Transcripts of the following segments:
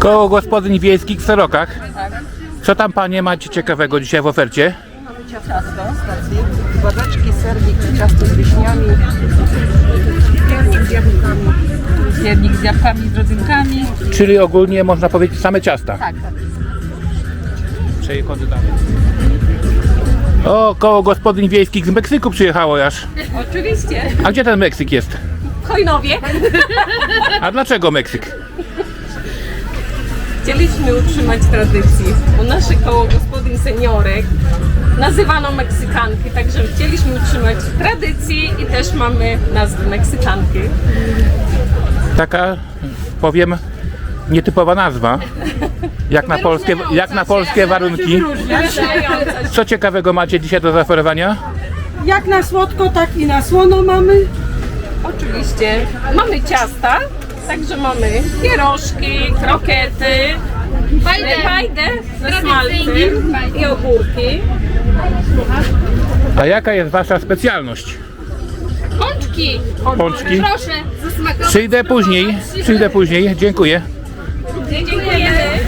Koło gospodyń wiejskich w Serokach. Co tam panie macie ciekawego dzisiaj w ofercie? ciasto, Władeczki, sernik, ciasto z wiśniami, piernik z jabłkami. Piernik z jabłkami, z rodzynkami. Czyli ogólnie można powiedzieć same ciasta. Tak, tak. Przechodzę dalej. O, koło gospodyń wiejskich z Meksyku przyjechało aż. Oczywiście. A gdzie ten Meksyk jest? Hojnowie. A dlaczego Meksyk? Chcieliśmy utrzymać tradycji, bo nasze koło gospodyń seniorek nazywano Meksykanki, także chcieliśmy utrzymać tradycji i też mamy nazwę Meksykanki. Taka, powiem, nietypowa nazwa. Jak na polskie, jak na polskie warunki. Co ciekawego macie dzisiaj do zaoferowania? Jak na słodko, tak i na słono mamy. Oczywiście mamy ciasta, także mamy pierożki, krokety, fajdę ze smalcem i ogórki. A jaka jest wasza specjalność? Pączki! Pączki? Proszę. Przyjdę później, przyjdę później, dziękuję. Dziękujemy.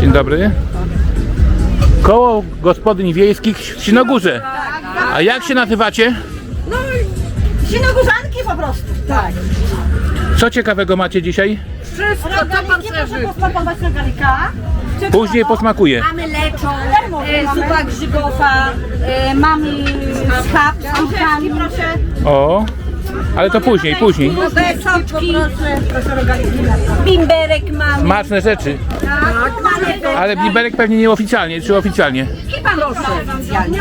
Dzień dobry. Koło gospodyń wiejskich w Sinogórze. A jak się nazywacie? Sinogórzanki po prostu. Tak. Co ciekawego macie dzisiaj? Wszystko, co pan proszę posmakować rogalika. Później posmakuję. Mamy leczą, e, zupa grzybowa, e, mamy schab z amkami, Proszę. O, ale to później, później. soczki, bimberek mamy. Smaczne rzeczy. mamy Ale bimberek pewnie nieoficjalnie, czy oficjalnie? chyba proszę.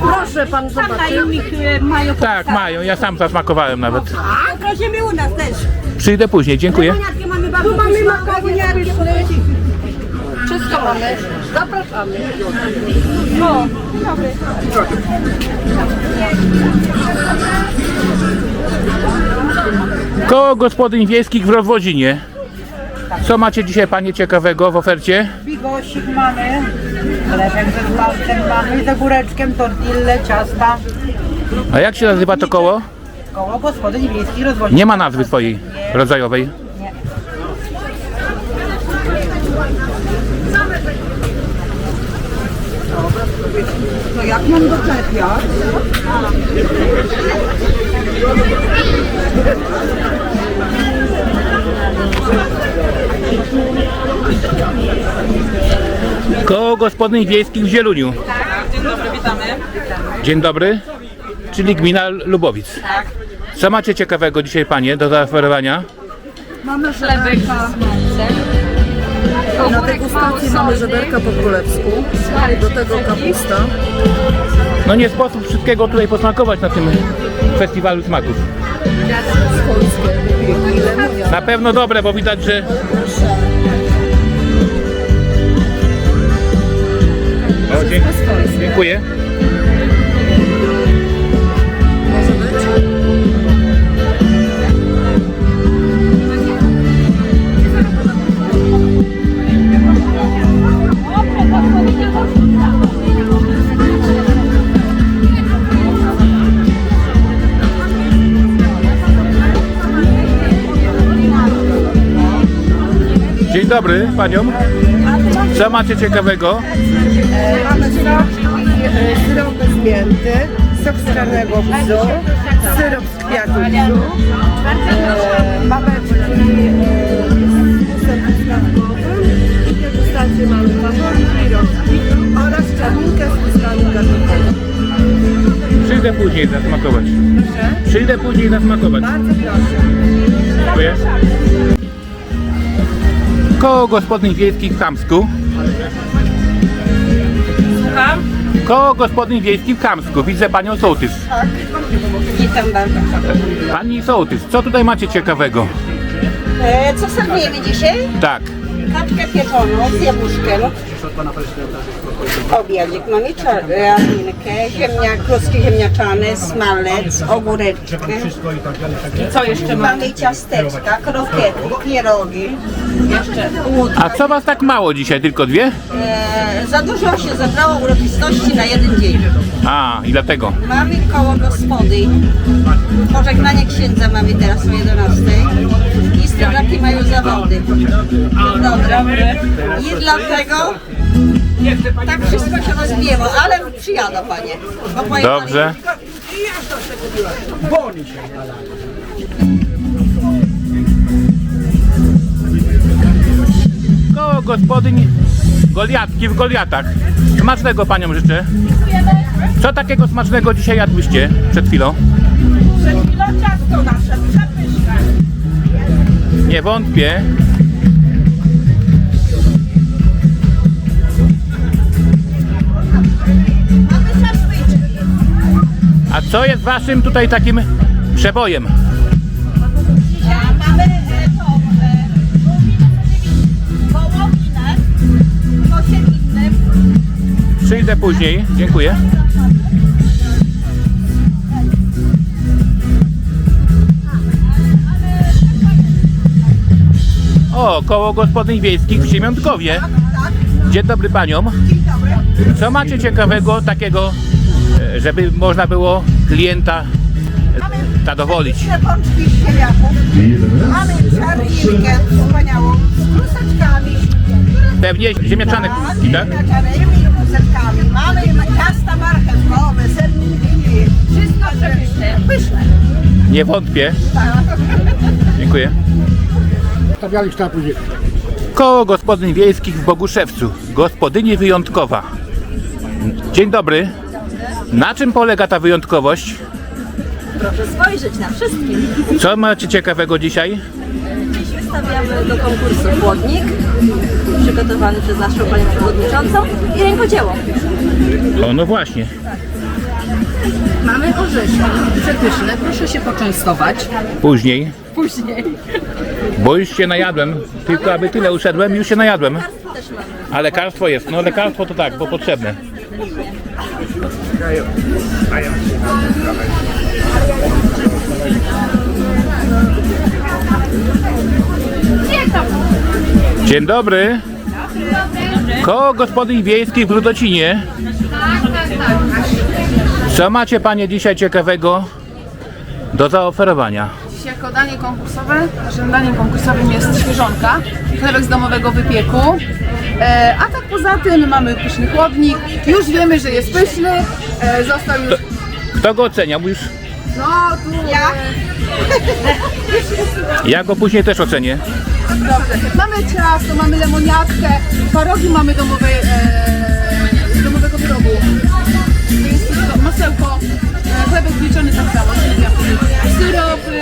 Proszę pan zobaczyć. e, mają Tak, mają, ja sam zasmakowałem nawet. A, prosimy u nas też. Przyjdę później, dziękuję. Tu mamy makowniarki. Wszystko mamy. Zapraszamy. No, dobry. Koło gospodyń wiejskich w Rozwodzinie. Co macie dzisiaj panie ciekawego w ofercie? Bigosik mamy, chlebek ze smalcem mamy, z ogóreczkiem, tortille, ciasta. A jak się nazywa to koło? Koło gospodyń wiejskich rozwoju. Nie ma nazwy swojej rodzajowej. No jak mam doczepiać? Koło gospodyń wiejskich w Zieluniu. Dzień dobry, witamy. Dzień dobry. Czyli gmina Lubowic. Co macie ciekawego dzisiaj panie do zaoferowania? Mamy żeberka. Na degustacji mamy żeberka po królewsku. Do tego kapusta. No nie sposób wszystkiego tutaj posmakować na tym festiwalu smaków. Na pewno dobre, bo widać, że o, dziękuję. Dzień dobry paniom. Co macie ciekawego? Mamy sok, e, syrop bez mięty, sok z czarnego bzu, syrop z kwiatu bzu, e, babeczki e, z mamy oraz czarninkę z truskami garnkowymi. Przyjdę później zasmakować. Przyjdę później zasmakować. Bardzo proszę. Dziękuję. Koło gospodyń wiejskich w Kamsku. Słucham? Koło gospodyń wiejskich w Kamsku. Widzę panią Sołtys. Witam bardzo. Pani Sołtys, co tutaj macie ciekawego? E, co serwujemy dzisiaj? Tak. Kaczkę pieczoną z jabłuszkiem. Obiadzik mamy czarninkę, ziemniak, klocki ziemniaczane, smalec, ogóreczkę. I co jeszcze mamy? Mamy ciasteczka, krokiety, pierogi. Jeszcze. A co was tak mało dzisiaj? Tylko dwie? E, za dużo się zebrało uroczystości na jeden dzień. A, i dlatego. Mamy koło gospodyń. Pożegnanie księdza mamy teraz o 11. I strażaki mają zawody. Dobre. I dlatego tak wszystko się rozbiło, ale przyjadą panie. Bo pojechali- Dobrze. Koło gospodyń Goliatki w Goliatach. Smacznego paniom życzę. Co takiego smacznego dzisiaj jadłyście przed chwilą? Przed chwilą ciasto nasze, przepyszne. Nie wątpię. A co jest waszym tutaj takim przebojem? Mamy Przyjdę później. Dziękuję. O, koło gospodyń wiejskich w Siemiątkowie. Dzień dobry paniom. Co macie ciekawego takiego, e, żeby można było klienta e, zadowolić? Te pączki z ziemniaków. Mamy czarninkę wspaniałą z kruseczkami. Pewnie ziemniaczane krótki, tak? Ziemniaczanymi kruseczkami. Mamy ciasta marchewkowe, serniki. Wszystko przepyszne. Pyszne. Nie wątpię. Dziękuję. Stawiali sztab później. Koło gospodyń wiejskich w Boguszewcu. Gospodyni wyjątkowa. Dzień dobry. Na czym polega ta wyjątkowość? proszę spojrzeć na wszystkim. Co macie ciekawego dzisiaj? Dziś wystawiamy do konkursu płotnik, przygotowany przez naszą panią przewodniczącą i rękodzieło. O, no właśnie. Mamy orzeszki przepyszne, proszę się poczęstować. Później. Później. Bo już się najadłem. Tylko aby tyle uszedłem, już się najadłem. A lekarstwo jest. No lekarstwo to tak, bo potrzebne. Dzień dobry. Koło gospodyń wiejskich w Ludocinie. Co macie panie dzisiaj ciekawego do zaoferowania? Jako danie konkursowe, naszym daniem konkursowym jest świeżonka, chlebek z domowego wypieku. E, a tak poza tym mamy pyszny chłodnik, już wiemy, że jest pyszny, e, został już, Kto go ocenia? Już no tu ja. ja go później też ocenię. Dobrze. Mamy ciasto, mamy lemoniadkę, parogi mamy domowej, e, domowego wyrobu. To jest to masełko, chlebek pieczony tak samo, czyli syropy,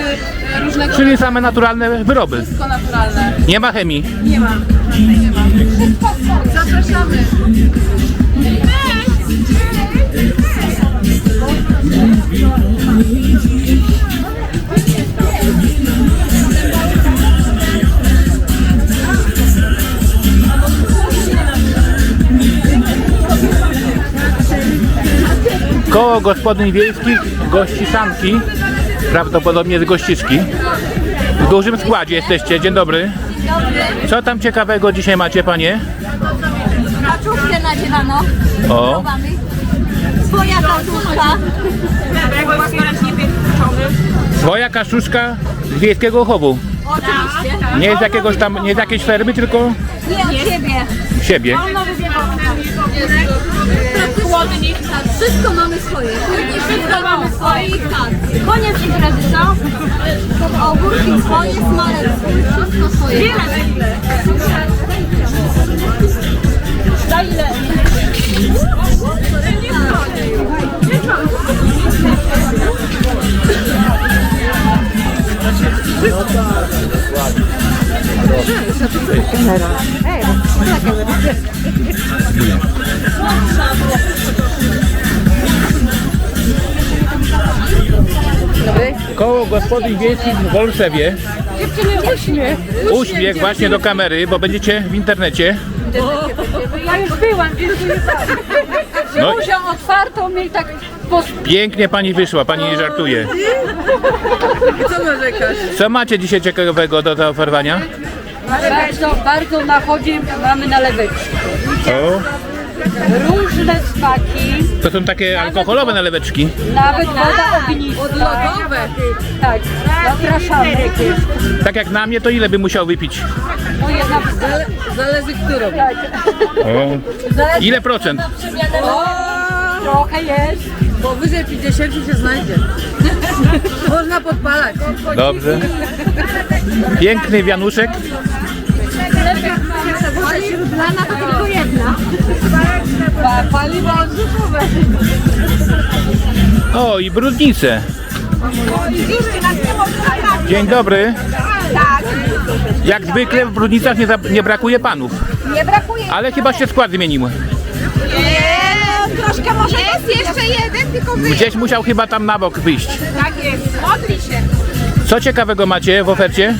e, różnego Czyli same naturalne wyroby. wszystko naturalne. Nie ma chemii. Nie ma. Nie ma. Zapraszamy. Gospodyń wiejskich gościszanki, prawdopodobnie z gościszki. W dużym składzie jesteście. Dzień dobry. Co tam ciekawego dzisiaj macie panie? Kaczuszkę nadziewano, O, swoja kaczuszka, swoja kaszuszka z wiejskiego chowu. oczywiście, Nie jest jakiegoś tam, nie z jakiejś fermy, tylko nie od siebie. siebie. Chłodnik, tak, wszystko mamy swoje. Chłodnik, wszystko mamy swoje i tak. Koniec imprezy, co? Ogórki swoje, smalec swój, wszystko swoje. Za ile? Koło gospodyń wiejskich w Wolszewie. Uśmiech właśnie do kamery, bo będziecie w internecie. Ja już byłam, więc No, buzią otwartą mi tak po pięknie pani wyszła, pani nie żartuje. Co narzekasz? Co macie dzisiaj ciekawego do zaoferowania? Bardzo, bardzo na chodzie mamy naleweczki. O, Róż smaczne smaki, To są takie alkoholowe naleweczki. nawet woda ognista. Odlotowe. Tak, zapraszamy. Tak jak na mnie, to ile by musiał wypić? No jedna Zale, Zależy którą. Tak. O. Ile procent? Trochę jest. Powyżej 50 się znajdzie. Można podpalać. Dobrze. Piękny wianuszek. Śrublana to tylko jedna. Paliwo odrzutowe. O, i brudnice. Dzień dobry. Jak zwykle w brudnicach nie, za- nie brakuje panów. Nie brakuje. Ale chyba się skład zmienił. Nie, troszkę może jest jeszcze jeden, tylko wy. Gdzieś musiał chyba tam na bok wyjść. Tak jest, modli się. Co ciekawego macie w ofercie?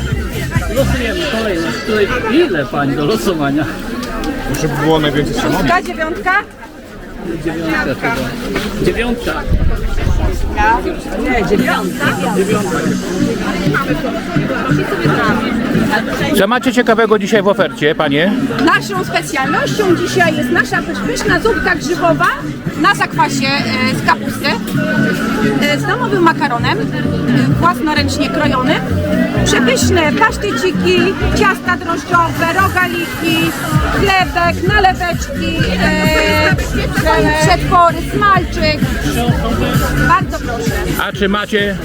Losujemy kolejność, której ile pań do losowania? Ta dziewiątka? Dziewiątka chyba. Dziewiątka. Co macie ciekawego dzisiaj w ofercie, panie? Naszą specjalnością dzisiaj jest nasza pyszna zupka grzybowa na zakwasie e, z kapusty e, z domowym makaronem e, własnoręcznie krojonym. Przepyszne pasztyciki, ciasta drożdżowe, rogaliki, chlebek, naleweczki, e, przetwory, smalczyk. Bardzo proszę. A czy macie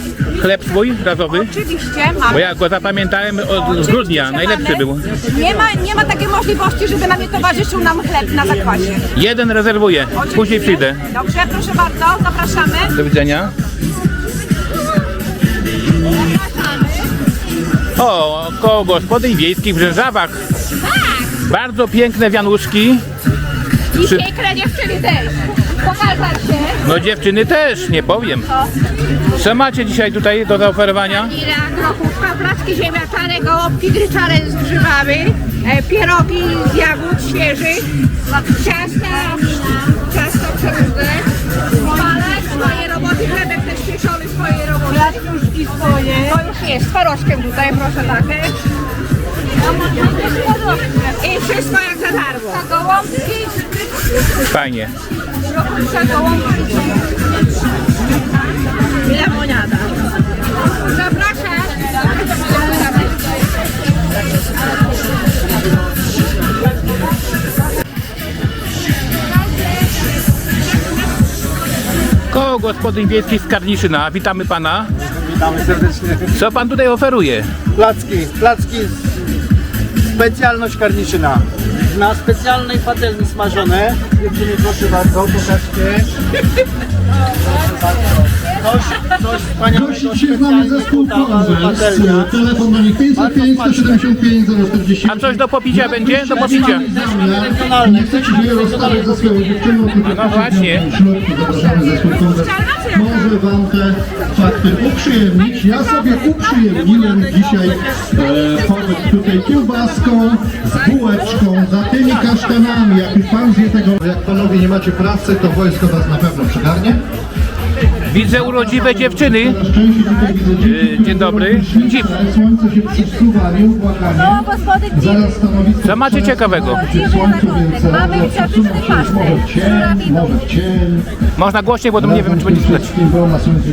chleb swój razowy? Oczywiście Bo mamy. ja go zapamiętałem od grudnia, najlepszy był. Nie ma, nie ma takiej możliwości, żeby nam nie towarzyszył nam chleb na zakwasie. Jeden rezerwuję, później przyjdę. Dobrze, proszę bardzo, zapraszamy. Do widzenia. O, koło gospodyń wiejskich w Rzeżawach. Bardzo piękne wianuszki. Przy... Piękne dziewczyny też. Pokazać się. No dziewczyny też, nie powiem. Co macie dzisiaj tutaj do zaoferowania? Ile grochówka, placki ziemniaczane, gołąbki gryczane z grzybami, e, pierogi z jagód świeżych, ciasta, ciasto przeróżne, palek swoje roboty, chlebek też pieszony swoje roboty. Klatkuszki swoje. To już jest, z twarożkiem tutaj, proszę takie. I wszystko jak za darmo. Gołąbki, Fajnie. lemoniada. Zapraszam. Koło gospodyń wiejskich z Karniszyna. Witamy pana. Witamy serdecznie. Co pan tutaj oferuje? Placki, placki, z- specjalność Karniszyna. Na specjalnej patelni smażone. Dziewczyny, proszę bardzo, pokażcie. Proszę bardzo. Coś, coś wspaniałego, Prosić się z nami zespół Konwers. patelnia. Telefon do nich 505 175 040. A coś do popicia będzie? Do popicia. Regionalne. Chcecie Chcecie się rozstawiać ze swoją dziewczyną, to No właśnie. w środku zapraszamy zespół Konwers. Może wam te fakty uprzyjemnić. Ja sobie uprzyjemniłem dzisiaj e, pobyt tutaj kiełbaską, z bułeczką, za tymi kasztanami. Jak już pan zje tego, jak panowie nie macie pracy, to wojsko was na pewno przygarnie. Widzę urodziwe dziewczyny. Yy, dzień dobry. Dziw. Zaraz stanowisko... Co macie ciekawego? Mamy. Można głośniej, bo to nie wiem, czy będzie słychać.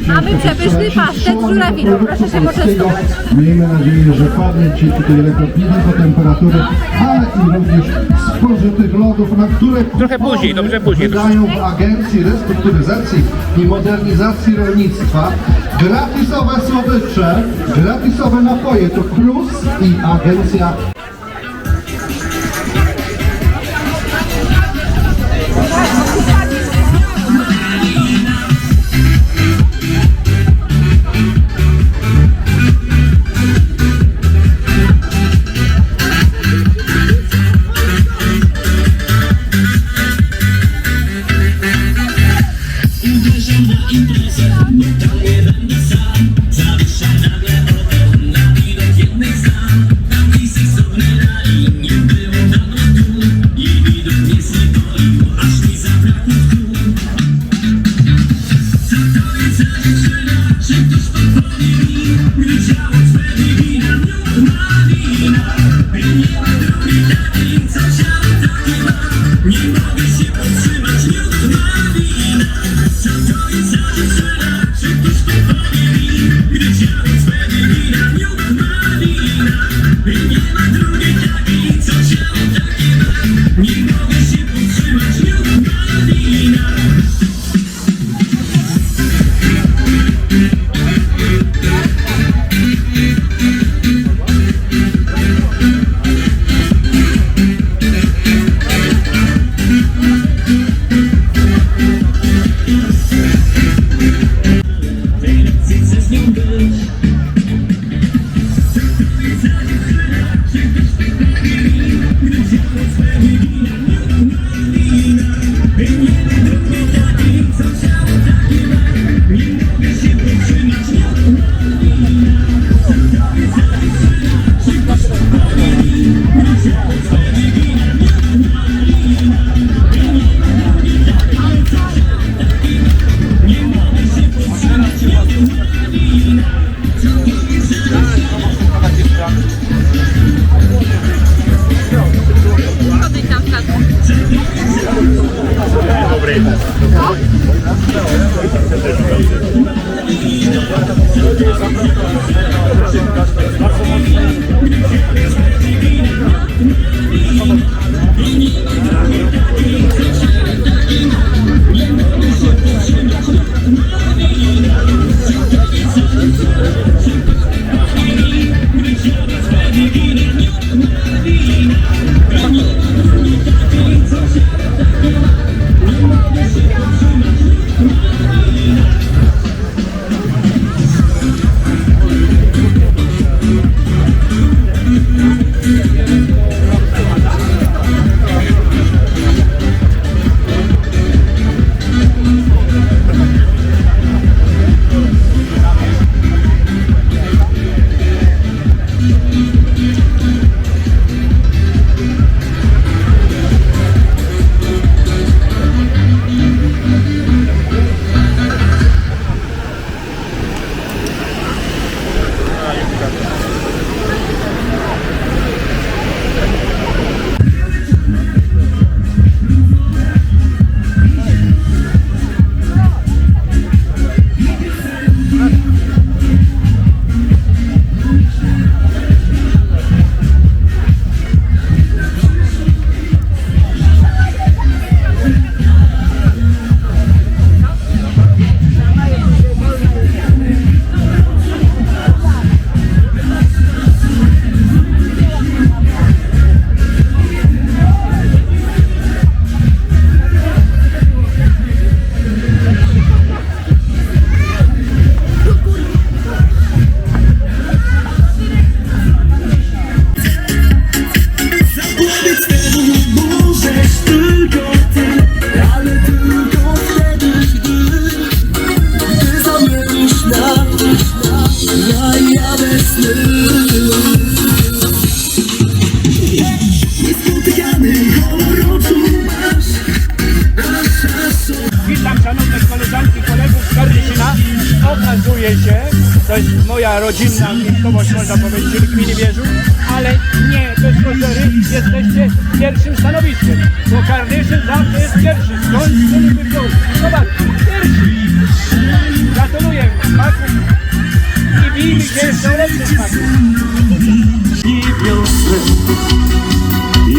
Mamy przepyszny pasztet z żurawiną. Proszę się poczęstować. Miejmy nadzieję, że padnie Ci tutaj rekord nie tylko temperatury, ale i również spożytych lodów, na które Trochę później, dobrze, później. wydają w Agencji Restrukturyzacji i Modernizacji Rolnictwa gratisowe słodycze, gratisowe napoje, to plus i Agencja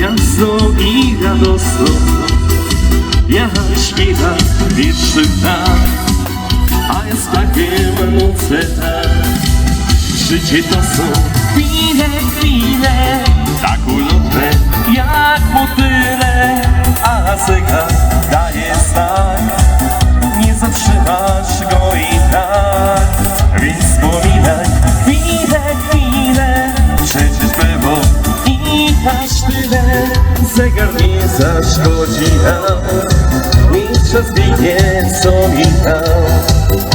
jasno i radosno, ja śpiewam wierszy tak, a ja sprawiem noce tak. Życie to są chwile, chwile, tak ulotne jak motyle, a zegar daje znak, nie zatrzymasz go i tak, więc wspominaj zaszkodzi niech czas biegnie co minął. Lubię